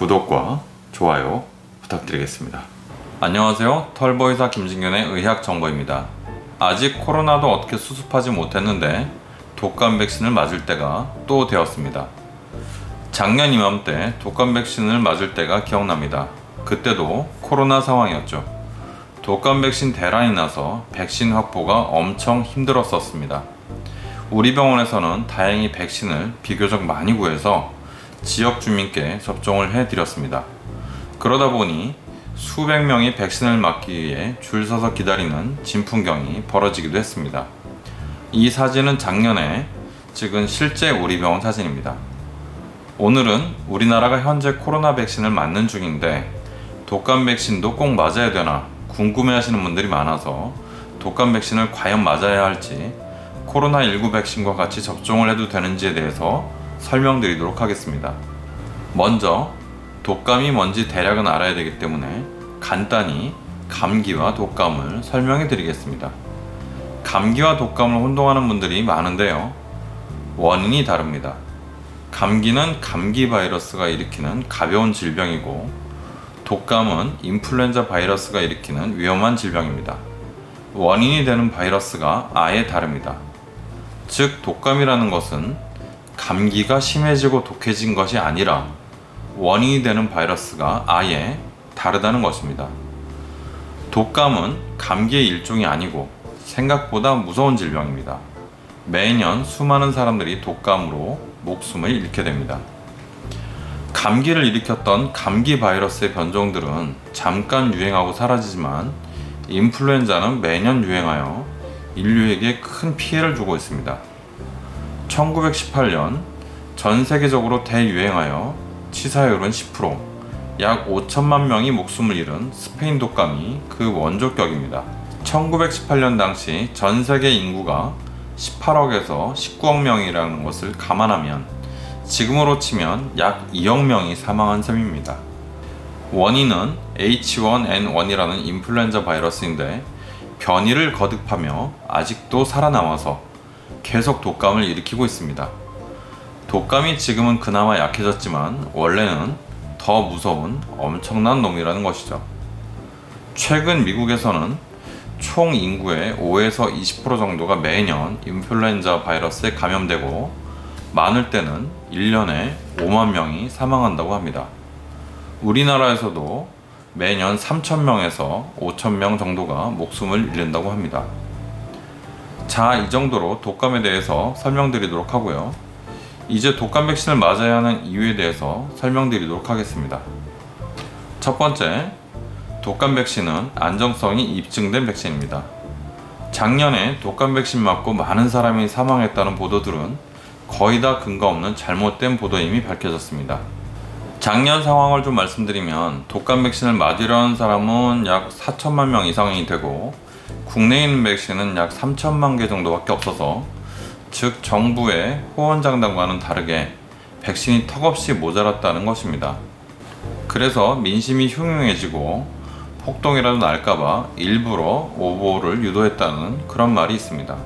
구독과 좋아요 부탁드리겠습니다. 안녕하세요. 털보이사 김진균의 의학 정보입니다. 아직 코로나도 어떻게 수습하지 못했는데 독감 백신을 맞을 때가 또 되었습니다. 작년 이맘때 독감 백신을 맞을 때가 기억납니다. 그때도 코로나 상황이었죠. 독감 백신 대란이 나서 백신 확보가 엄청 힘들었었습니다. 우리 병원에서는 다행히 백신을 비교적 많이 구해서 지역 주민께 접종을 해드렸습니다. 그러다 보니 수백 명이 백신을 맞기 위해 줄 서서 기다리는 진풍경이 벌어지기도 했습니다. 이 사진은 작년에 찍은 실제 우리 병원 사진입니다. 오늘은 우리나라가 현재 코로나 백신을 맞는 중인데 독감 백신도 꼭 맞아야 되나 궁금해 하시는 분들이 많아서 독감 백신을 과연 맞아야 할지 코로나19 백신과 같이 접종을 해도 되는지에 대해서 설명드리도록 하겠습니다. 먼저 독감이 뭔지 대략은 알아야 되기 때문에 간단히 감기와 독감을 설명해 드리겠습니다. 감기와 독감을 혼동하는 분들이 많은데요. 원인이 다릅니다. 감기는 감기 바이러스가 일으키는 가벼운 질병이고 독감은 인플루엔자 바이러스가 일으키는 위험한 질병입니다. 원인이 되는 바이러스가 아예 다릅니다. 즉, 독감이라는 것은 감기가 심해지고 독해진 것이 아니라 원인이 되는 바이러스가 아예 다르다는 것입니다. 독감은 감기의 일종이 아니고 생각보다 무서운 질병입니다. 매년 수많은 사람들이 독감으로 목숨을 잃게 됩니다. 감기를 일으켰던 감기 바이러스의 변종들은 잠깐 유행하고 사라지지만 인플루엔자는 매년 유행하여 인류에게 큰 피해를 주고 있습니다. 1918년 전 세계적으로 대유행하여 치사율은 10%, 약 5천만 명이 목숨을 잃은 스페인 독감이 그 원조격입니다. 1918년 당시 전 세계 인구가 18억에서 19억 명이라는 것을 감안하면 지금으로 치면 약 2억 명이 사망한 셈입니다. 원인은 H1N1이라는 인플루엔자 바이러스인데 변이를 거듭하며 아직도 살아남아서 계속 독감을 일으키고 있습니다. 독감이 지금은 그나마 약해졌지만 원래는 더 무서운 엄청난 놈이라는 것이죠. 최근 미국에서는 총 인구의 5에서 20% 정도가 매년 인플루엔자 바이러스에 감염되고 많을 때는 1년에 5만 명이 사망한다고 합니다. 우리나라에서도 매년 3,000명에서 5,000명 정도가 목숨을 잃는다고 합니다. 자, 이 정도로 독감에 대해서 설명드리도록 하고요. 이제 독감 백신을 맞아야 하는 이유에 대해서 설명드리도록 하겠습니다. 첫 번째, 독감 백신은 안정성이 입증된 백신입니다. 작년에 독감 백신 맞고 많은 사람이 사망했다는 보도들은 거의 다 근거 없는 잘못된 보도임이 밝혀졌습니다. 작년 상황을 좀 말씀드리면 독감 백신을 맞으려는 사람은 약 4천만 명 이상이 되고 있는 백신은 약 3천만 개 정도밖에 없어서 즉 정부의 호언장담과는 다르게 백신이 턱없이 모자랐다는 것입니다. 그래서 민심이 흉흉해지고 폭동이라도 날까봐 일부러 오보를 유도했다는 그런 말이 있습니다.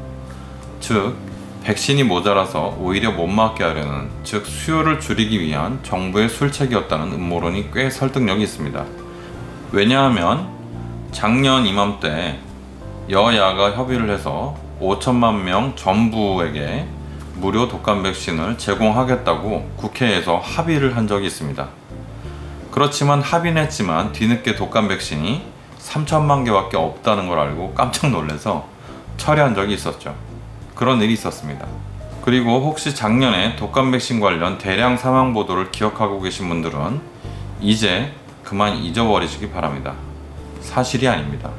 즉 백신이 모자라서 오히려 못 맞게 하려는 즉 수요를 줄이기 위한 정부의 술책이었다는 음모론이 꽤 설득력이 있습니다. 왜냐하면 작년 이맘때 여야가 협의를 해서 5천만 명 전부에게 무료 독감 백신을 제공하겠다고 국회에서 합의를 한 적이 있습니다. 그렇지만 합의는 했지만 뒤늦게 독감 백신이 3천만 개밖에 없다는 걸 알고 깜짝 놀라서 철회한 적이 있었죠. 그런 일이 있었습니다. 그리고 혹시 작년에 독감 백신 관련 대량 사망 보도를 기억하고 계신 분들은 이제 그만 잊어버리시기 바랍니다. 사실이 아닙니다.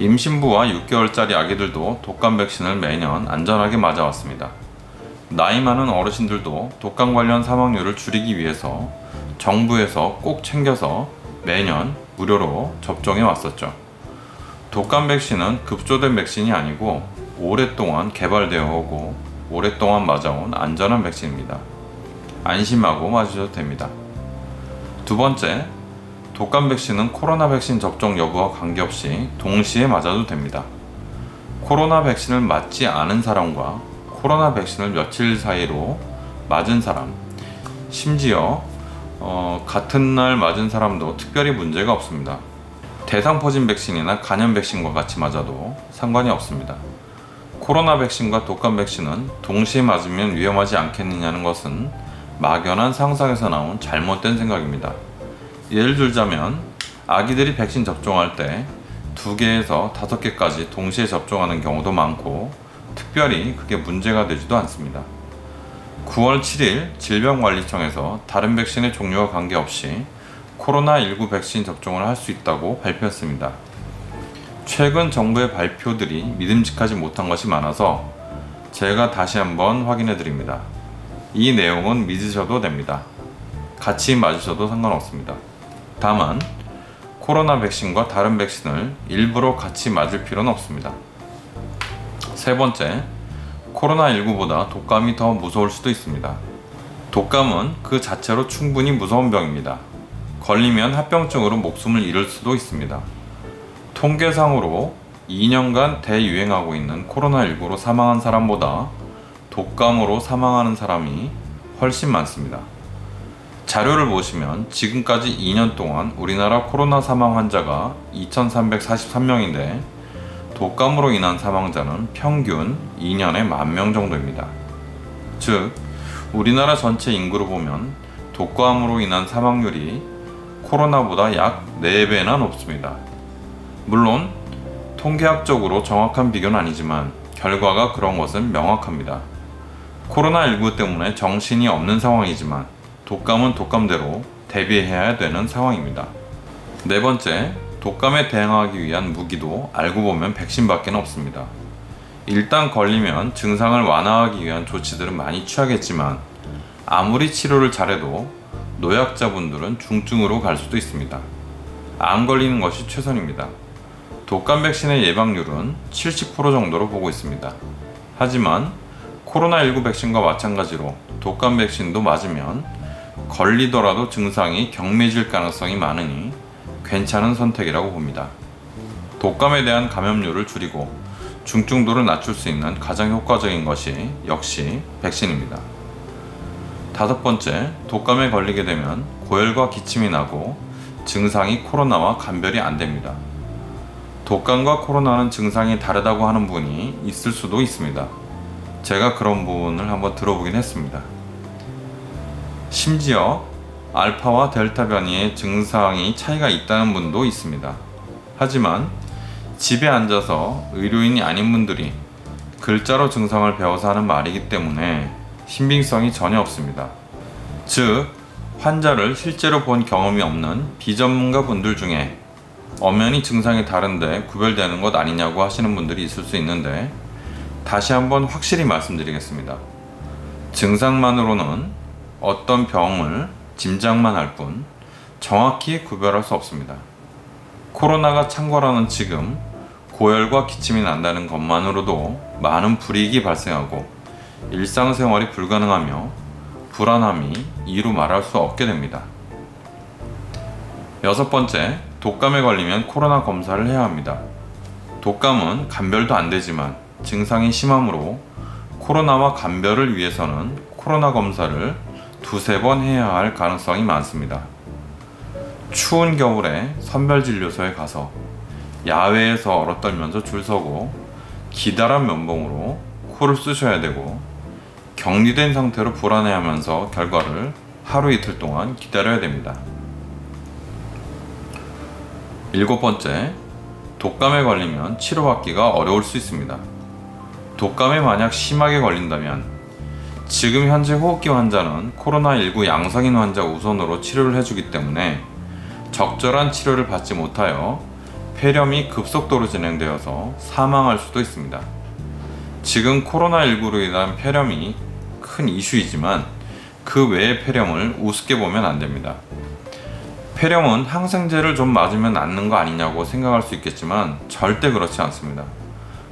임신부와 6개월짜리 아기들도 독감 백신을 매년 안전하게 맞아왔습니다. 나이 많은 어르신들도 독감 관련 사망률을 줄이기 위해서 정부에서 꼭 챙겨서 매년 무료로 접종해 왔었죠. 독감 백신은 급조된 백신이 아니고 오랫동안 개발되어 오고 오랫동안 맞아온 안전한 백신입니다. 안심하고 맞으셔도 됩니다. 두 번째, 독감 백신은 코로나 백신 접종 여부와 관계없이 동시에 맞아도 됩니다. 코로나 백신을 맞지 않은 사람과 코로나 백신을 며칠 사이로 맞은 사람, 심지어 어, 같은 날 맞은 사람도 특별히 문제가 없습니다. 대상 퍼진 백신이나 간염 백신과 같이 맞아도 상관이 없습니다. 코로나 백신과 독감 백신은 동시에 맞으면 위험하지 않겠느냐는 것은 막연한 상상에서 나온 잘못된 생각입니다. 예를 들자면 아기들이 백신 접종할 때두 개에서 다섯 개까지 동시에 접종하는 경우도 많고 특별히 그게 문제가 되지도 않습니다. 9월 7일 질병관리청에서 다른 백신의 종류와 관계없이 코로나19 백신 접종을 할 수 있다고 발표했습니다. 최근 정부의 발표들이 믿음직하지 못한 것이 많아서 제가 다시 한번 확인해 드립니다. 이 내용은 믿으셔도 됩니다. 같이 맞으셔도 상관없습니다. 다만 코로나 백신과 다른 백신을 일부러 같이 맞을 필요는 없습니다. 세 번째, 코로나19보다 독감이 더 무서울 수도 있습니다. 독감은 그 자체로 충분히 무서운 병입니다. 걸리면 합병증으로 목숨을 잃을 수도 있습니다. 통계상으로 2년간 대유행하고 있는 코로나19로 사망한 사람보다 독감으로 사망하는 사람이 훨씬 많습니다. 자료를 보시면 지금까지 2년 동안 우리나라 코로나 사망 환자가 2,343명인데 독감으로 인한 사망자는 평균 2년에 만명 정도입니다. 즉, 우리나라 전체 인구로 보면 독감으로 인한 사망률이 코로나보다 약 4배나 높습니다. 물론, 통계학적으로 정확한 비교는 아니지만 결과가 그런 것은 명확합니다. 코로나19 때문에 정신이 없는 상황이지만 독감은 독감대로 대비해야 되는 상황입니다. 네 번째, 독감에 대응하기 위한 무기도 알고 보면 백신밖에 없습니다. 일단 걸리면 증상을 완화하기 위한 조치들은 많이 취하겠지만 아무리 치료를 잘해도 노약자분들은 중증으로 갈 수도 있습니다. 안 걸리는 것이 최선입니다. 독감 백신의 예방률은 70% 정도로 보고 있습니다. 하지만 코로나19 백신과 마찬가지로 독감 백신도 맞으면 걸리더라도 증상이 경미해질 가능성이 많으니 괜찮은 선택이라고 봅니다. 독감에 대한 감염률을 줄이고 중증도를 낮출 수 있는 가장 효과적인 것이 역시 백신입니다. 다섯 번째, 독감에 걸리게 되면 고열과 기침이 나고 증상이 코로나와 감별이 안 됩니다. 독감과 코로나는 증상이 다르다고 하는 분이 있을 수도 있습니다. 제가 그런 부분을 한번 들어보긴 했습니다. 심지어 알파와 델타 변이의 증상이 차이가 있다는 분도 있습니다. 하지만 집에 앉아서 의료인이 아닌 분들이 글자로 증상을 배워서 하는 말이기 때문에 신빙성이 전혀 없습니다. 즉, 환자를 실제로 본 경험이 없는 비전문가 분들 중에 엄연히 증상이 다른데 구별되는 것 아니냐고 하시는 분들이 있을 수 있는데 다시 한번 확실히 말씀드리겠습니다. 증상만으로는 어떤 병을 짐작만 할 뿐 정확히 구별할 수 없습니다. 코로나가 창궐하는 지금 고열과 기침이 난다는 것만으로도 많은 불이익이 발생하고 일상생활이 불가능하며 불안함이 이루 말할 수 없게 됩니다. 여섯 번째, 독감에 걸리면 코로나 검사를 해야 합니다. 독감은 감별도 안 되지만 증상이 심하므로 코로나와 감별을 위해서는 코로나 검사를 두세 번 해야 할 가능성이 많습니다. 추운 겨울에 선별진료소에 가서 야외에서 얼어떨면서 줄 서고 기다란 면봉으로 코를 쑤셔야 되고 격리된 상태로 불안해하면서 결과를 하루 이틀 동안 기다려야 됩니다. 일곱 번째, 독감에 걸리면 치료받기가 어려울 수 있습니다. 독감에 만약 심하게 걸린다면 지금 현재 호흡기 환자는 코로나19 양성인 환자 우선으로 치료를 해주기 때문에 적절한 치료를 받지 못하여 폐렴이 급속도로 진행되어서 사망할 수도 있습니다. 지금 코로나19로 인한 폐렴이 큰 이슈이지만 그 외의 폐렴을 우습게 보면 안 됩니다. 폐렴은 항생제를 좀 맞으면 낫는 거 아니냐고 생각할 수 있겠지만 절대 그렇지 않습니다.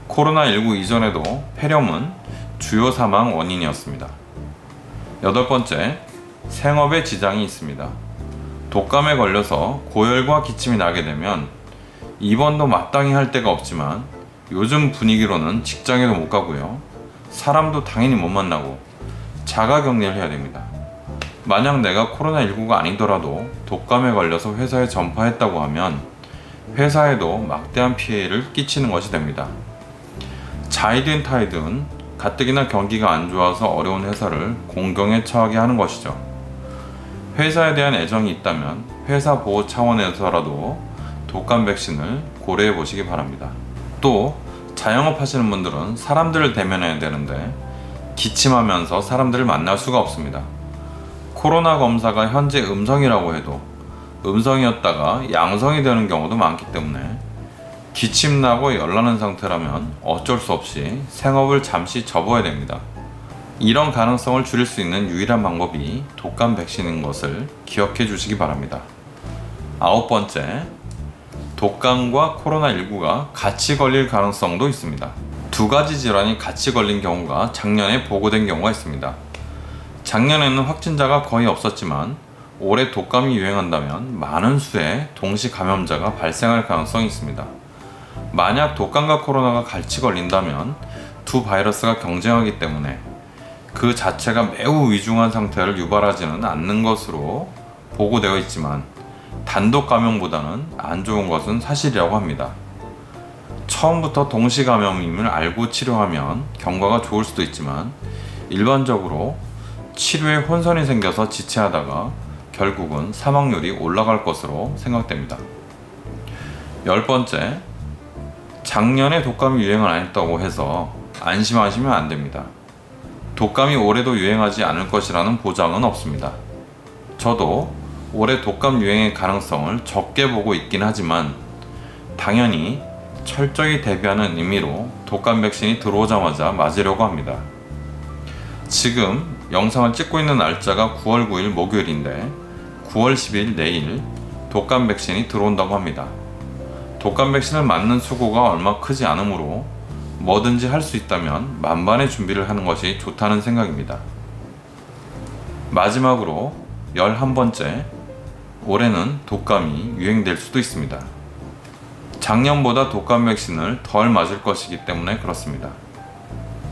코로나19 이전에도 폐렴은 주요 사망 원인이었습니다. 여덟 번째, 생업에 지장이 있습니다. 독감에 걸려서 고열과 기침이 나게 되면 입원도 마땅히 할 데가 없지만 요즘 분위기로는 직장에도 못 가고요. 사람도 당연히 못 만나고 자가 격리를 해야 됩니다. 만약 내가 코로나19가 아니더라도 독감에 걸려서 회사에 전파했다고 하면 회사에도 막대한 피해를 끼치는 것이 됩니다. 자이든 타이든 가뜩이나 경기가 안 좋아서 어려운 회사를 공경에 처하게 하는 것이죠. 회사에 대한 애정이 있다면 회사 보호 차원에서라도 독감 백신을 고려해 보시기 바랍니다. 또 자영업 하시는 분들은 사람들을 대면해야 되는데 기침하면서 사람들을 만날 수가 없습니다. 코로나 검사가 현재 음성이라고 해도 음성이었다가 양성이 되는 경우도 많기 때문에 기침나고 열나는 상태라면 어쩔 수 없이 생업을 잠시 접어야 됩니다. 이런 가능성을 줄일 수 있는 유일한 방법이 독감 백신인 것을 기억해 주시기 바랍니다. 아홉 번째, 독감과 코로나19가 같이 걸릴 가능성도 있습니다. 두 가지 질환이 같이 걸린 경우가 작년에 보고된 경우가 있습니다. 작년에는 확진자가 거의 없었지만 올해 독감이 유행한다면 많은 수의 동시 감염자가 발생할 가능성이 있습니다. 만약 독감과 코로나가 같이 걸린다면 두 바이러스가 경쟁하기 때문에 그 자체가 매우 위중한 상태를 유발하지는 않는 것으로 보고되어 있지만 단독 감염보다는 안 좋은 것은 사실이라고 합니다. 처음부터 동시 감염임을 알고 치료하면 경과가 좋을 수도 있지만 일반적으로 치료에 혼선이 생겨서 지체하다가 결국은 사망률이 올라갈 것으로 생각됩니다. 열 번째, 작년에 독감이 유행을 안 했다고 해서 안심하시면 안 됩니다. 독감이 올해도 유행하지 않을 것이라는 보장은 없습니다. 저도 올해 독감 유행의 가능성을 적게 보고 있긴 하지만 당연히 철저히 대비하는 의미로 독감 백신이 들어오자마자 맞으려고 합니다. 지금 영상을 찍고 있는 날짜가 9월 9일 목요일인데 9월 10일 내일 독감 백신이 들어온다고 합니다. 독감 백신을 맞는 수고가 얼마 크지 않으므로 뭐든지 할 수 있다면 만반의 준비를 하는 것이 좋다는 생각입니다. 마지막으로 11번째, 올해는 독감이 유행될 수도 있습니다. 작년보다 독감 백신을 덜 맞을 것이기 때문에 그렇습니다.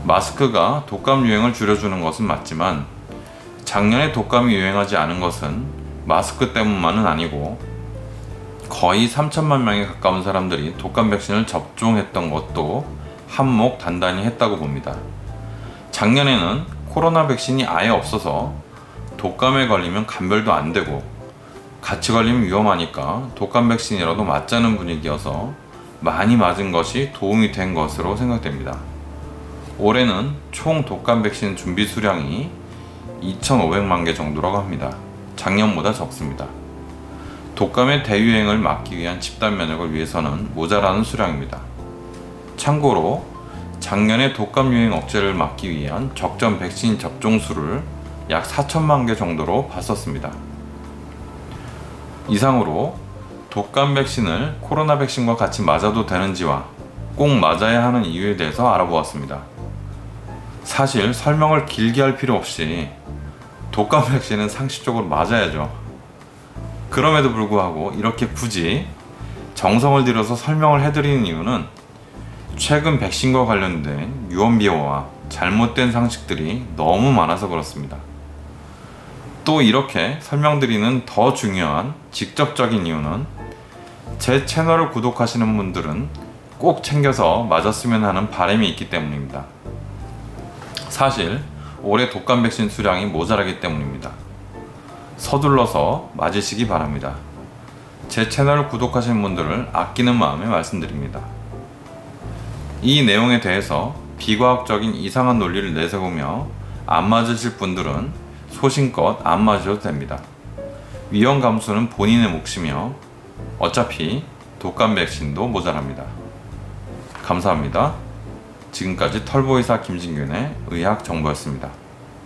마스크가 독감 유행을 줄여주는 것은 맞지만 작년에 독감이 유행하지 않은 것은 마스크 때문만은 아니고 거의 3천만 명에 가까운 사람들이 독감 백신을 접종했던 것도 한몫 단단히 했다고 봅니다. 작년에는 코로나 백신이 아예 없어서 독감에 걸리면 감별도 안 되고 같이 걸리면 위험하니까 독감 백신이라도 맞자는 분위기여서 많이 맞은 것이 도움이 된 것으로 생각됩니다. 올해는 총 독감 백신 준비 수량이 2,500만 개 정도라고 합니다. 작년보다 적습니다. 독감의 대유행을 막기 위한 집단 면역을 위해서는 모자라는 수량입니다. 참고로 작년에 독감 유행 억제를 막기 위한 적정 백신 접종 수를 약 4천만 개 정도로 봤었습니다. 이상으로 독감 백신을 코로나 백신과 같이 맞아도 되는지와 꼭 맞아야 하는 이유에 대해서 알아보았습니다. 사실 설명을 길게 할 필요 없이 독감 백신은 상식적으로 맞아야죠. 그럼에도 불구하고 이렇게 굳이 정성을 들여서 설명을 해드리는 이유는 최근 백신과 관련된 유언비어와 잘못된 상식들이 너무 많아서 그렇습니다. 또 이렇게 설명드리는 더 중요한 직접적인 이유는 제 채널을 구독하시는 분들은 꼭 챙겨서 맞았으면 하는 바람이 있기 때문입니다. 사실 올해 독감 백신 수량이 모자라기 때문입니다. 서둘러서 맞으시기 바랍니다. 제 채널을 구독하신 분들을 아끼는 마음에 말씀드립니다. 이 내용에 대해서 비과학적인 이상한 논리를 내세우며 안 맞으실 분들은 소신껏 안 맞으셔도 됩니다. 위험 감수는 본인의 몫이며 어차피 독감 백신도 모자랍니다. 감사합니다. 지금까지 털보이사 김진균의 의학 정보였습니다.